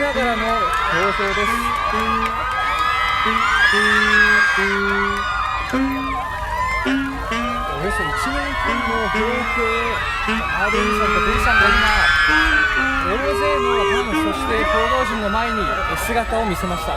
ながらの構成ですおよそ1年間の病気を RN さんと V さんが今大勢のファンそして報道陣の前に姿を見せました。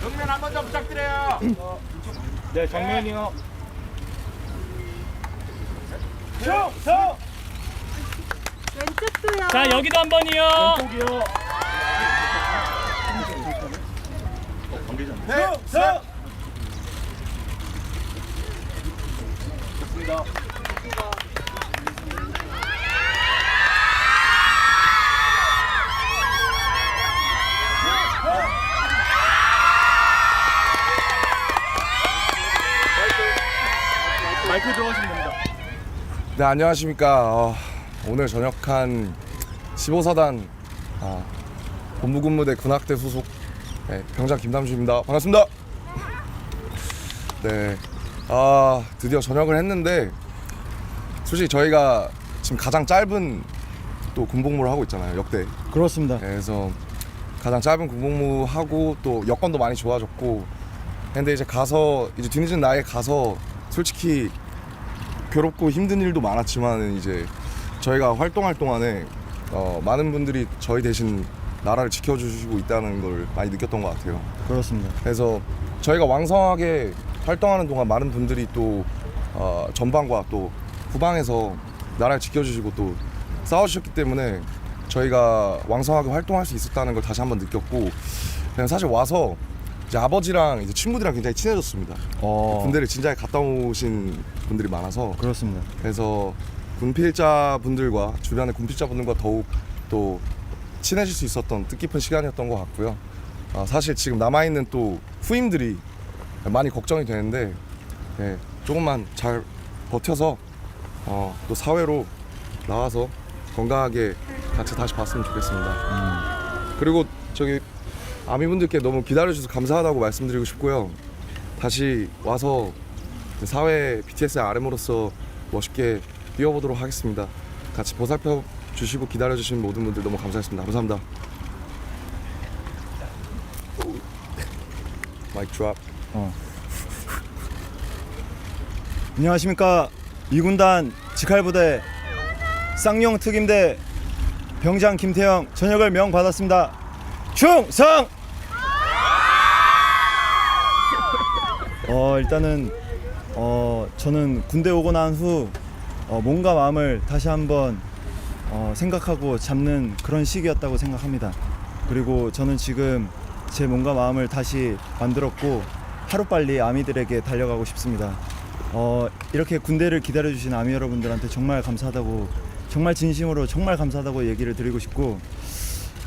정면 한 번 더 부탁드려요. 네, 정면이요. 충성! 왼쪽도요. 자 여기도 한 번이요 왼쪽이요. 충성! 마이크 들어가시면 됩니다. 네 안녕하십니까 어, 오늘 전역한 15사단 아, 본부근무대 군악대 소속 네, 병장 김남주입니다. 반갑습니다. 네 아, 드디어 전역을 했는데 솔직히 저희가 지금 가장 짧은 또 군복무를 하고 있잖아요 역대. 그렇습니다. 그래서 가장 짧은 군복무 하고 또 여건도 많이 좋아졌고 근데 이제 가서 이제 뒤늦은 나이에 가서 솔직히 괴롭고 힘든 일도 많았지만 이제 저희가 활동할 동안에 어, 많은 분들이 저희 대신 나라를 지켜주시고 있다는 걸 많이 느꼈던 것 같아요. 그렇습니다. 그래서 저희가 왕성하게 활동하는 동안 많은 분들이 또 어, 전방과 또 후방에서 나라를 지켜주시고 또 싸워주셨기 때문에 저희가 왕성하게 활동할 수 있었다는 걸 다시 한번 느꼈고 그냥 사실 와서 이제 아버지랑 이제 친구들이랑 굉장히 친해졌습니다. 어, 군대를 진작에 갔다 오신 분들이 많아서 그렇습니다. 그래서 군필자 분들과 주변의 군필자 분들과 더욱 또 친해질 수 있었던 뜻깊은 시간이었던 것 같고요. 아, 사실 지금 남아 있는 또 후임들이 많이 걱정이 되는데 예, 조금만 잘 버텨서 어, 또 사회로 나와서 건강하게 같이 다시 봤으면 좋겠습니다. 그리고 저기 아미분들께 너무 기다려주셔서 감사하다고 말씀드리고 싶고요. 다시 와서 그 사회 BTS의 RM으로서 멋있게 뛰어보도록 하겠습니다. 같이 보살펴 주시고 기다려 주신 모든 분들 너무 감사했습니다. 감사합니다. 마이크 드랍. 안녕하십니까. 이군단 직할부대 쌍용 특임대 병장 김태형 전역을 명 받았습니다. 충성! 어 일단은 어 저는 군대 오고 난후 어, 몸과 마음을 다시 한번 어, 생각하고 잡는 그런 시기였다고 생각합니다. 그리고 저는 지금 제 몸과 마음을 다시 만들었고 하루빨리 아미들에게 달려가고 싶습니다. 어, 이렇게 군대를 기다려주신 아미 여러분들한테 정말 감사하다고 정말 진심으로 정말 감사하다고 얘기를 드리고 싶고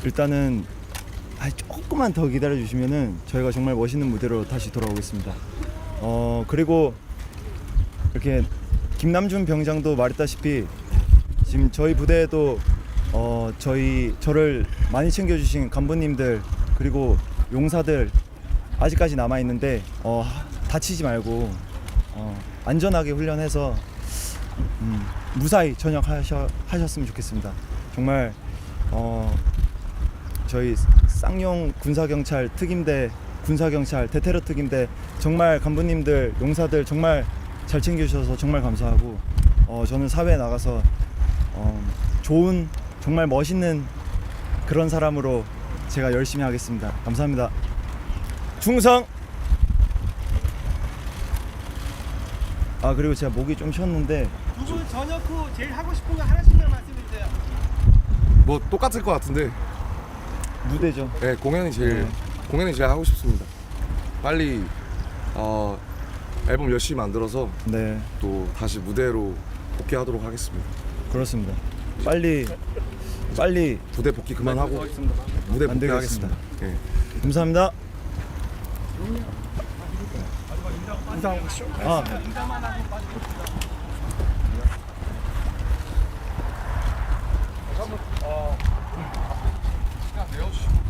일단은 아, 조금만 더 기다려주시면은 저희가 정말 멋있는 무대로 다시 돌아오겠습니다. 어 그리고 이렇게 김남준 병장도 말했다시피 지금 저희 부대에도 어, 저희 저를 많이 챙겨주신 간부님들 그리고 용사들 아직까지 남아 있는데 어, 다치지 말고 어, 안전하게 훈련해서 음, 무사히 전역하셨으면 좋겠습니다. 정말 어, 저희 쌍용 군사경찰 특임대 군사경찰 대테러 특임대 정말 간부님들 용사들 정말 잘 챙겨주셔서 정말 감사하고 어, 저는 사회에 나가서 어, 좋은 정말 멋있는 그런 사람으로 제가 열심히 하겠습니다. 감사합니다. 충성. 아 그리고 제가 목이 좀 쉬었는데 두 분 저녁 후 제일 하고 싶은 거 하나씩만 말씀해 주세요. 뭐 똑같을 것 같은데 무대죠. 네, 공연이 제일 네. 공연이 제일 하고 싶습니다. 빨리 어, 앨범 열심히 만들어서 네 또 다시 무대로 복귀하도록 하겠습니다. 그렇습니다. 빨리 빨리 부대 복귀 그만하고 무대. 복귀하겠습니다. 예. 감사합니다. 아, 내어주시고